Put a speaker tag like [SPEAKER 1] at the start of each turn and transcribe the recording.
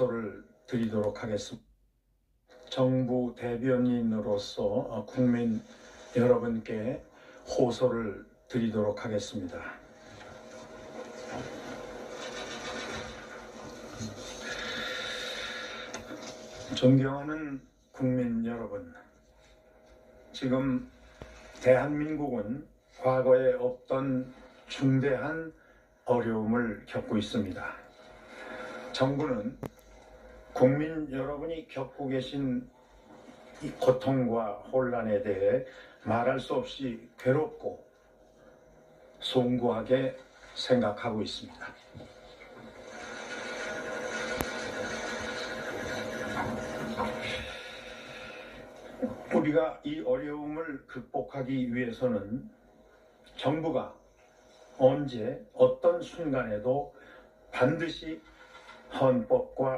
[SPEAKER 1] 호소를 드리도록 하겠습니다. 정부 대변인으로서 어, 국민 여러분께 호소를 드리도록 하겠습니다. 존경하는 국민 여러분, 지금 대한민국은 과거에 없던 중대한 어려움을 겪고 있습니다. 정부는 국민 여러분이 겪고 계신 이 고통과 혼란에 대해 말할 수 없이 괴롭고 송구하게 생각하고 있습니다. 우리가 이 어려움을 극복하기 위해서는 정부가 언제 어떤 순간에도 반드시 헌법과